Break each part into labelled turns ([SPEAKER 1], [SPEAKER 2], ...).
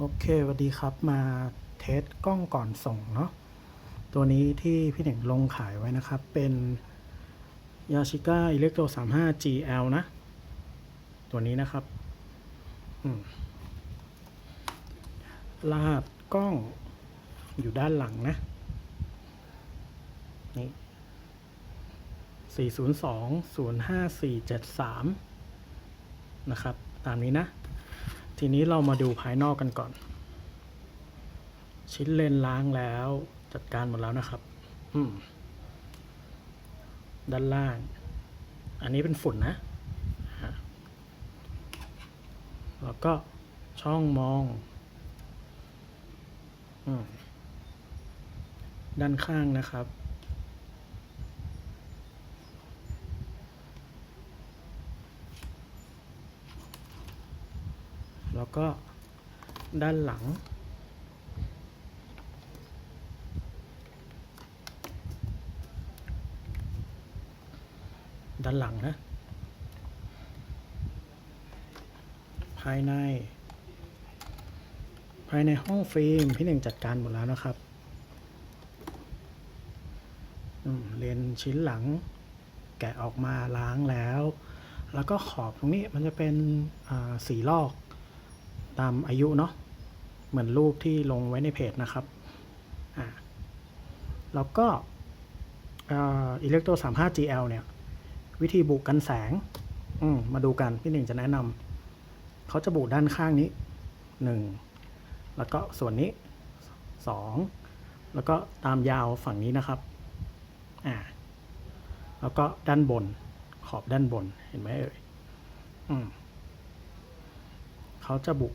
[SPEAKER 1] โอเคสวัสดีครับมาเทสกล้องก่อนส่งเนาะตัวนี้ที่พี่เน่งลงขายไว้นะครับ เป็น Yashica Electro 35 GL นะ ตัวนี้นะครับรหัสกล้องอยู่ด้านหลังนะ นี่ 402 05473 นะครับ ตามนี้นะ ทีนี้เรามาดูภายนอกกันก่อน ชิ้นเลนล้างแล้วจัดการหมดแล้วนะครับ อืม ด้านล่าง อันนี้เป็นฝุ่นนะฮะแล้วก็ช่องมองอืมด้านข้างนะครับ แล้ว ก็ด้านหลัง ด้านหลังนะ ภายใน ภายในห้องฟิล์มพี่หนึ่งจัดการหมดแล้วนะครับเลนชิ้นหลังแกะออกมาล้างแล้ว แล้วก็ขอบตรงนี้มันจะเป็นสีลอก ตามอายุเนาะเหมือนรูปที่ลงไว้ในเพจนะครับอ่าแล้วก็อิเล็กโต35 GL เนี่ย วิธีบุกกันแสงอืมมาดูกัน พี่หนึ่งจะแนะนำเขาจะบุกด้านข้างนี้หนึ่งแล้วก็ส่วนนี้สองแล้วก็ตามยาวฝั่งนี้นะครับอ่าแล้วก็ด้านบนขอบด้านบนเห็นไหมเอ่ยอืม เขาจะบุ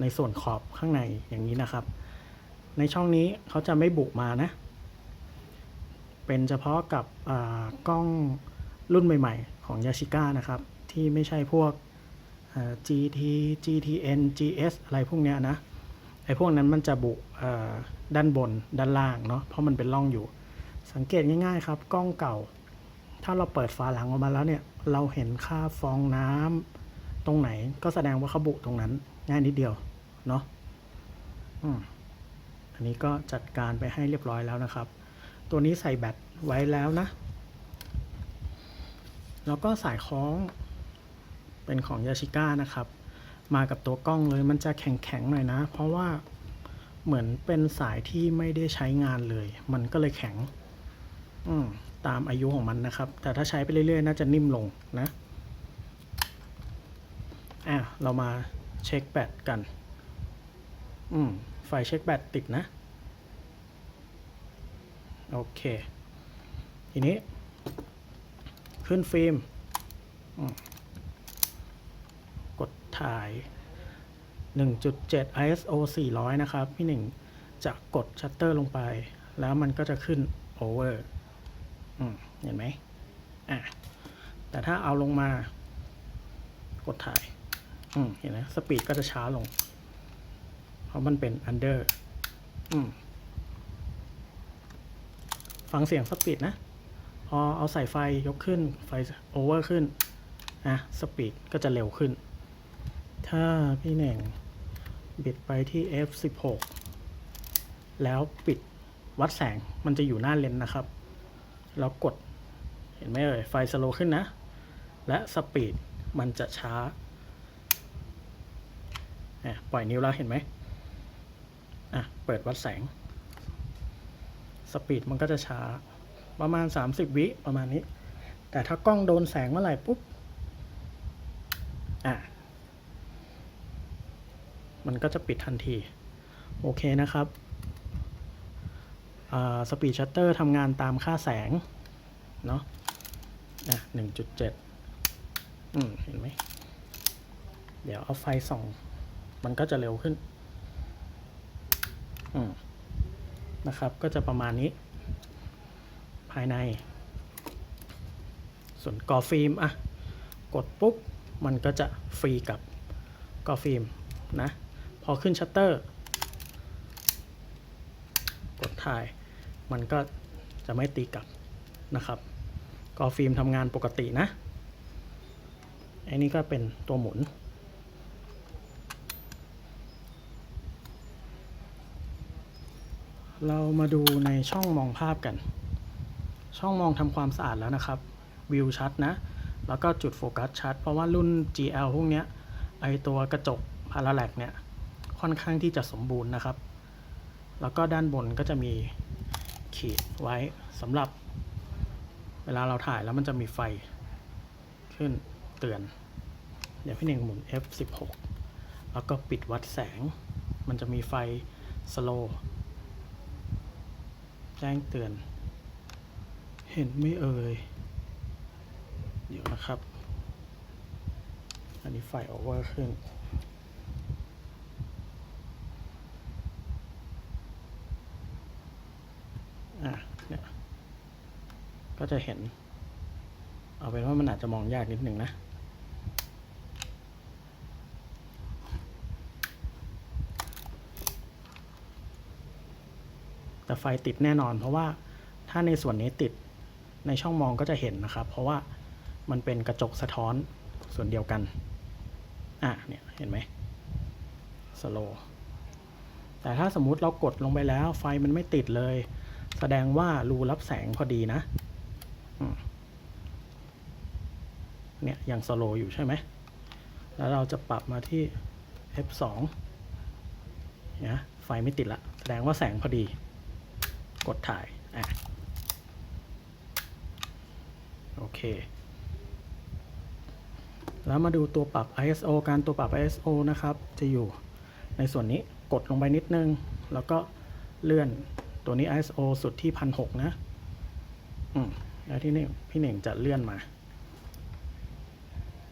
[SPEAKER 1] ในส่วนขอบข้างในอย่างนี้นะครับ ในช่องนี้เขาจะไม่บุมานะ เป็นเฉพาะกับกล้องรุ่นใหม่ ๆ ของ Yashica นะครับ ที่ไม่ใช่พวก GT GTN GS อะไรพวกเนี้ยนะไอ้พวกนั้นมันจะบุด้านบนด้านล่างเนาะเพราะมันเป็นร่องอยู่ สังเกตง่าย ๆ ครับ กล้องเก่า ถ้าเราเปิดฝาหลังออกมาแล้วเนี่ย เราเห็นค่าฟองน้ำ ตรงไหนก็แสดงว่าเขาบุตรงนั้น ง่ายนิดเดียว เนาะอันนี้ก็จัดการไปให้เรียบร้อยแล้วนะครับ ตัวนี้ใส่แบตไว้แล้วนะ แล้วก็สายคล้องเป็นของยาชิก้านะครับ มากับตัวกล้องเลยมันจะแข็งๆหน่อยนะ เพราะว่าเหมือนเป็นสายที่ไม่ได้ใช้งานเลย มันก็เลยแข็ง อืตามอายุของมันนะครับ แต่ถ้าใช้ไปเรื่อยๆ น่าจะนิ่มลงนะ อะเรามาเช็คแบตกัน อืม ไฟเช็คแบตติดนะ โอเค ทีนี้ ขึ้นฟิล์มกดถ่าย 1.7 ISO 400 นะครับ พี่หนึ่งจะกดชัตเตอร์ลงไป แล้วมันก็จะขึ้น over อืมเห็นไหมอะแต่ถ้าเอาลงมากดถ่าย อืมเห็นไหมสปีดก็จะช้าลง เพราะมันเป็น under อืมฟังเสียงสปีดนะ พอเอาใส่ไฟยกขึ้น ไฟโอเวอร์ขึ้นอะสปีดก็จะเร็วขึ้น ถ้าพี่แหน่งบิดไปที่ F16 แล้วปิดวัดแสงมันจะอยู่หน้าเลนส์นะครับ แล้วกด เห็นไหมเอ่ย ไฟสโลว์ขึ้นนะ และสปีดมันจะช้า อะปล่อยนิ้วแล้วเห็นไหมอะเปิดวัดแสง สปีดมันก็จะช้าประมาณ 30 วิประมาณนี้ แต่ถ้ากล้องโดนแสงเมื่อไหร่ปุ๊บอะมันก็จะปิดทันที โอเคนะครับสปีดชัตเตอร์ทำงานตามค่าแสง เนาะอะหนึ่งจุดเจ็ดอืม เห็นไหม เดี๋ยวเอาไฟส่อง มันก็จะเร็วขึ้นนะครับ ก็จะประมาณนี้ ภายใน ส่วนกอฟิล์มอะ กดปุ๊บ มันก็จะฟรีกับกอฟิล์มนะ พอขึ้นชัตเตอร์ กดถ่าย มันก็จะไม่ตีกลับนะครับกอฟิล์มทำงานปกตินะ อันนี้ก็เป็นตัวหมุน เรามาดูในช่องมองภาพกัน ช่องมองทำความสะอาดแล้วนะครับ วิวชัดนะ แล้วก็จุดโฟกัสชัด เพราะว่ารุ่น GL พวกเนี้ย ไอตัวกระจกพาราแลกเนี่ย ค่อนข้างที่จะสมบูรณ์นะครับ แล้วก็ด้านบนก็จะมีขีดไว้สำหรับ เวลาเราถ่ายแล้วมันจะมีไฟ ขึ้นเตือน เดี๋ยวพี่หนึ่งหมุน F16 แล้วก็ปิดวัดแสง มันจะมีไฟสโล แจ้งเตือน เห็นไม่เอ่ย เดี๋ยวนะครับ อันนี้ไฟโอเวอร์ขึ้นอะเนี่ยก็จะเห็น เอาเป็นว่ามันอาจจะมองยากนิดหนึ่งนะ แต่ไฟติดแน่นอน เพราะว่าถ้าในส่วนนี้ติดในช่องมองก็จะเห็นนะครับ เพราะว่ามันเป็นกระจกสะท้อนส่วนเดียวกัน อะเนี่ยเห็นไหมสโลแต่ถ้าสมมุติเรากดลงไปแล้ว ไฟมันไม่ติดเลย แสดงว่ารูรับแสงพอดีนะเนี่ยยังสโลอยู่ใช่ไหม แล้วเราจะปรับมาที่ f2 เนี่ยไฟไม่ติดละ แสดงว่าแสงพอดี กดถ่ายอะโอเค แล้วมาดูตัวปรับ ISO การตัวปรับ ISO นะครับ จะอยู่ในส่วนนี้กดลงไปนิดนึง แล้วก็เลื่อนตัวนี้ ISO สุดที่พันหกนะ อืม แล้วที่นี่พี่เหน่งจะเลื่อนมา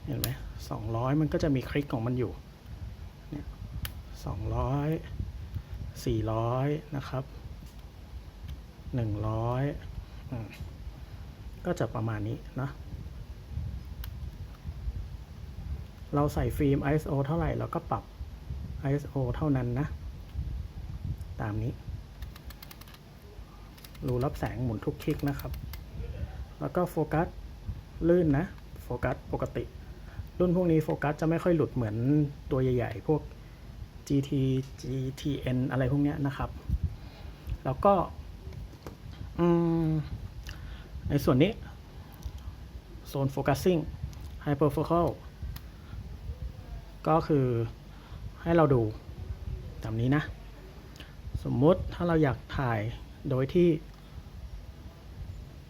[SPEAKER 1] เห็นไหมสองร้อยมันก็จะมีคลิกของมันอยู่ เนี่ยสองร้อยสี่ร้อยนะครับ หนึ่งร้อยก็จะประมาณนี้นะเราใส่ฟิล์ม ISO เท่าไหร่เราก็ปรับ ISO เท่านั้นนะ ตามนี้ รูรับแสงหมุนทุกคลิกนะครับ แล้วก็โฟกัสลื่นนะ โฟกัสปกติ รุ่นพวกนี้โฟกัสจะไม่ค่อยหลุดเหมือนตัวใหญ่ๆ พวก GT GTN อะไรพวกนี้นะครับ แล้วก็ ในส่วนนี้ โซนโฟกัสซิ่ง Hyperfocal ก็คือให้เราดูตามนี้นะ สมมุติถ้าเราอยากถ่ายโดยที่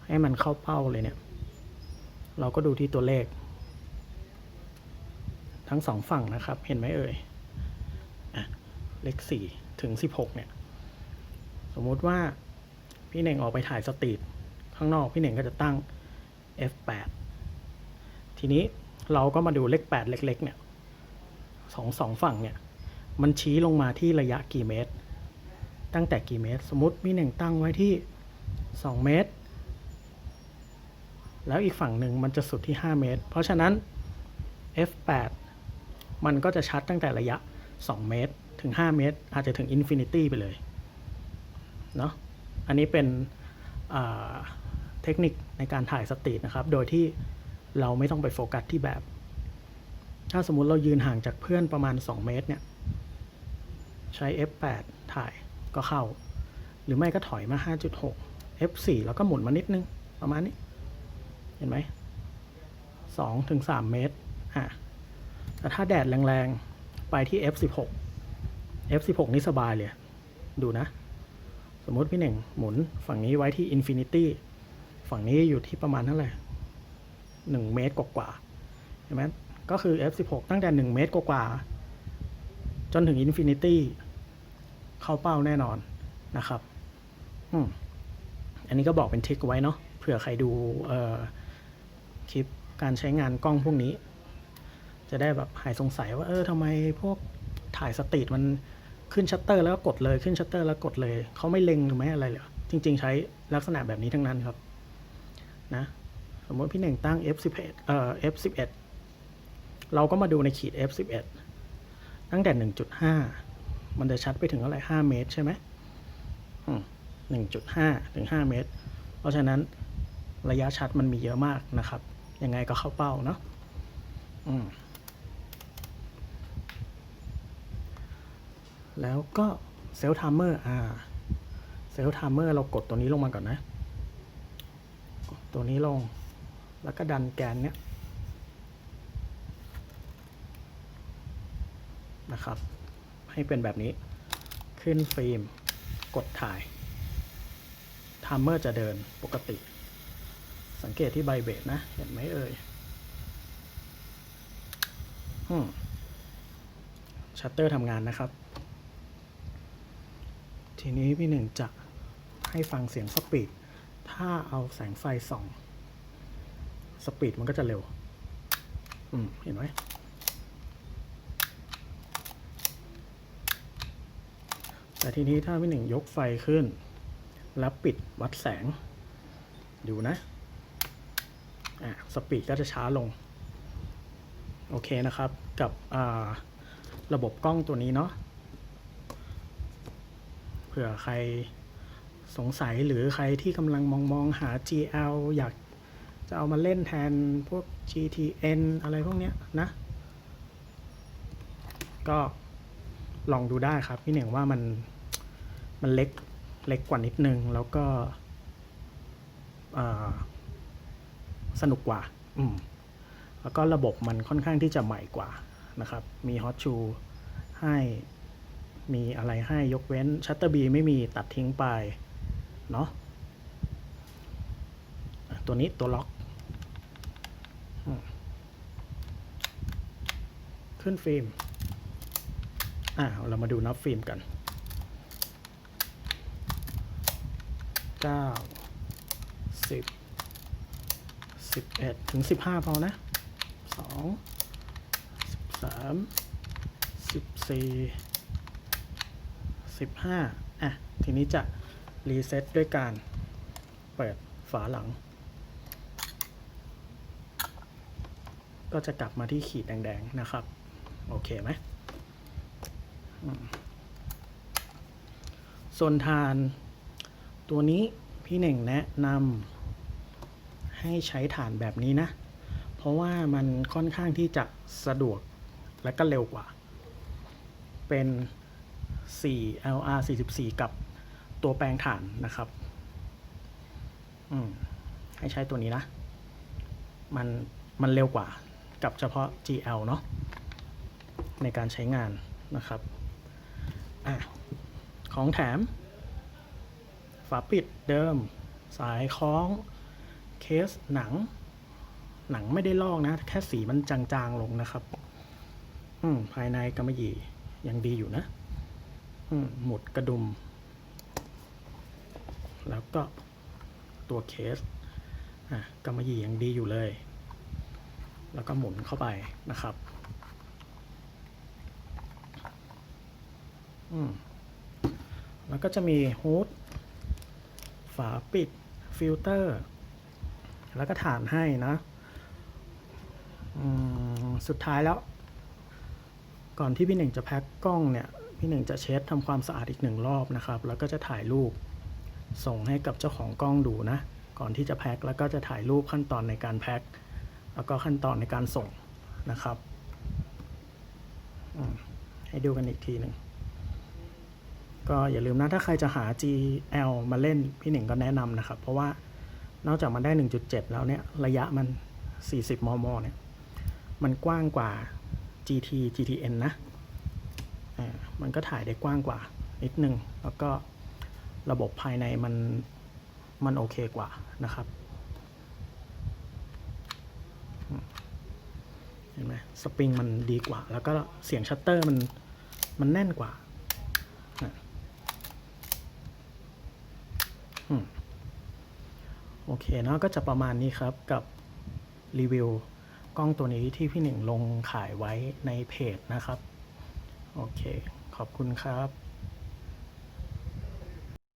[SPEAKER 1] ให้มันเข้าเป้าเลยเนี่ย เราก็ดูที่ตัวเลข ทั้งสองฝั่งนะครับ เห็นไหมเอ่ยอเลขสี่ถึงสิบหกเนี่ย สมมุติว่า พี่เน่งออกไปถ่ายสตรีทข้างนอกพี่เน่งก็จะตั้ง f8 ทีนี้เราก็มาดูเลข 8 เล็ก ๆ เนี่ยสองสองฝั่งเนี่ย มันชี้ลงมาที่ระยะกี่เมตร ตั้งแต่กี่เมตร สมมติพี่เน่งตั้งไว้ที่ 2 เมตร แล้วอีกฝั่งหนึ่งมันจะสุดที่ 5 เมตร เพราะฉะนั้น f8 มันก็จะชัดตั้งแต่ระยะ 2 เมตร ถึง 5 เมตร อาจจะถึงอินฟินิตี้ไปเลย เนาะ อันนี้เป็นเทคนิคในการถ่ายสตรีทนะครับ โดยที่เราไม่ต้องไปโฟกัสที่แบบ ถ้าสมมุติเรายืนห่างจากเพื่อนประมาณ 2 เมตรเนี่ย ใช้ f8 ถ่ายก็เข้า หรือไม่ก็ถอยมา 5.6 f4 แล้วก็หมุนมานิดนึง ประมาณนี้ เห็นไหม2ถึง3เมตรอะแต่ถ้าแดดแรงๆ ไปที่ f16 f16 นี่สบายเลย ดูนะ สมมติพี่หนึ่งหมุนฝั่งนี้ไว้ที่ Infinity ฝั่งนี้อยู่ที่ประมาณเท่าไหร่หนึ่งเมตรกว่าๆเห็นไหมก็คือ f16 ตั้งแต่หนึ่งเมตรกว่าๆจนถึง Infinity เข้าเป้าแน่นอนนะครับอืมอันนี้ก็บอกเป็นทริคไว้เนาะเผื่อใครดูคลิปการใช้งานกล้องพวกนี้ จะได้แบบหายสงสัยว่าเออทำไมพวกถ่ายสตรีทมัน ขึ้นชัตเตอร์แล้วก็กดเลยขึ้นชัตเตอร์แล้วกดเลยเขาไม่เล็งหรือไม่อะไรเลยจริง ๆ ใช้ลักษณะแบบนี้ทั้งนั้นครับนะสมมติพี่หนึ่งตั้ง f11 เอ่อ f11 เราก็มาดูในขีด f11 ตั้งแต่ 1.5 มันจะชัดไปถึงเท่าไหร่5เมตรใช่ไหมอืม1.5ถึง5เมตร เพราะฉะนั้นระยะชัดมันมีเยอะมากนะครับ ยังไงก็เข้าเป้าเนาะอืม แล้วก็เซลล์ทัมเมอร์อ่าเซลล์ไทม์เมอร์เรากดตัวนี้ลงมาก่อนนะ ตัวนี้ลง แล้วก็ดันแกนเนี้ยนะครับ ให้เป็นแบบนี้ ขึ้นฟิล์ม กดถ่ายไทม์เมอร์จะเดินปกติ สังเกตที่ใบเบรนะ เห็นไหมเอ่ยอืมชัตเตอร์ทำงานนะครับ ทีนี้พี่หนึ่งจะให้ฟังเสียงสปีด ถ้าเอาแสงไฟส่อง สปีดมันก็จะเร็ว อืม เห็นไหมแต่ทีนี้ถ้าพี่หนึ่งยกไฟขึ้น แล้วปิดวัดแสง ดูนะ อะ สปีดก็จะช้าลง โอเคนะครับ กับอ่าระบบกล้องตัวนี้เนาะ ผื่อใครสงสัยหรือใครที่กำลังมองมองหา GL อยากจะเอามาเล่นแทนพวก GTN อะไรพวกเนี้ยนะ ก็ลองดูได้ครับพี่เหน่งว่ามันมันเล็กเล็กกว่านิดนึง แล้วก็สนุกกว่า อืม แล้วก็ระบบมันค่อนข้างที่จะใหม่กว่านะครับ มีฮอตชูให้ มีอะไรให้ยกเว้นชัตเตอร์บีไม่มีตัดทิ้งไป เนาะตัวนี้ตัวล็อก ขึ้นฟิล์ม อ่าเรามาดูนับฟิล์มกันเก้าสิบสิบเอ็ดถึงสิบห้าพอนะสอง สิบห้าอะทีนี้จะรีเซ็ตด้วยการเปิดฝาหลัง ก็จะกลับมาที่ขีดแดงๆนะครับ โอเคไหมอืมส่วนทาน ตัวนี้พี่เหน่งแนะนำให้ใช้ฐานแบบนี้นะ เพราะว่ามันค่อนข้างที่จะสะดวกและก็เร็วกว่า เป็น 4 LR 44 กับตัวแปลงฐานนะครับอืมให้ใช้ตัวนี้นะ มันมันเร็วกว่ากับเฉพาะ GL เนาะในการใช้งานนะครับอะของแถม ฝาปิดเดิม สายคล้อง เคสหนัง หนังไม่ได้ลอกนะ แค่สีมันจางๆลงนะครับ อืมภายในกำมะหยี่ยังดีอยู่นะ หมุดกระดุม แล้วก็ตัวเคสกำมะหยี่ยังดีอยู่เลย แล้วก็หมุนเข้าไปนะครับแล้วก็จะมีฮูดฝาปิด ฟิลเตอร์ แล้วก็ฐานให้นะสุดท้ายแล้ว ก่อนที่พี่หนึ่งจะแพ็คกล้องเนี่ย พี่หนึ่งจะเช็ดทำความสะอาดอีกหนึ่งรอบนะครับ แล้วก็จะถ่ายรูปส่งให้กับเจ้าของกล้องดูนะ ก่อนที่จะแพ็คแล้วก็จะถ่ายรูปขั้นตอนในการแพ็คแล้วก็ขั้นตอนในการส่งนะครับให้ดูกันอีกทีหนึ่งก็อย่าลืมนะถ้าใครจะหา GL มาเล่นพี่หนึ่งก็แนะนำนะครับ เพราะว่านอกจากมันได้ 1.7 แล้วเนี่ยระยะมัน 40 มม เนี่ย มันกว้างกว่า GT GTN นะ มันก็ถ่ายได้กว้างกว่านิดนึง แล้วก็ระบบภายในมันมันโอเคกว่านะครับเห็นไหมสปริงมันดีกว่า แล้วก็เสียงชัตเตอร์มันมันแน่นกว่าโอเคเนาะก็จะประมาณนี้ครับกับรีวิวกล้องตัวนี้ที่พี่หนึ่งลงขายไว้ในเพจนะครับ โอเค ขอบคุณครับ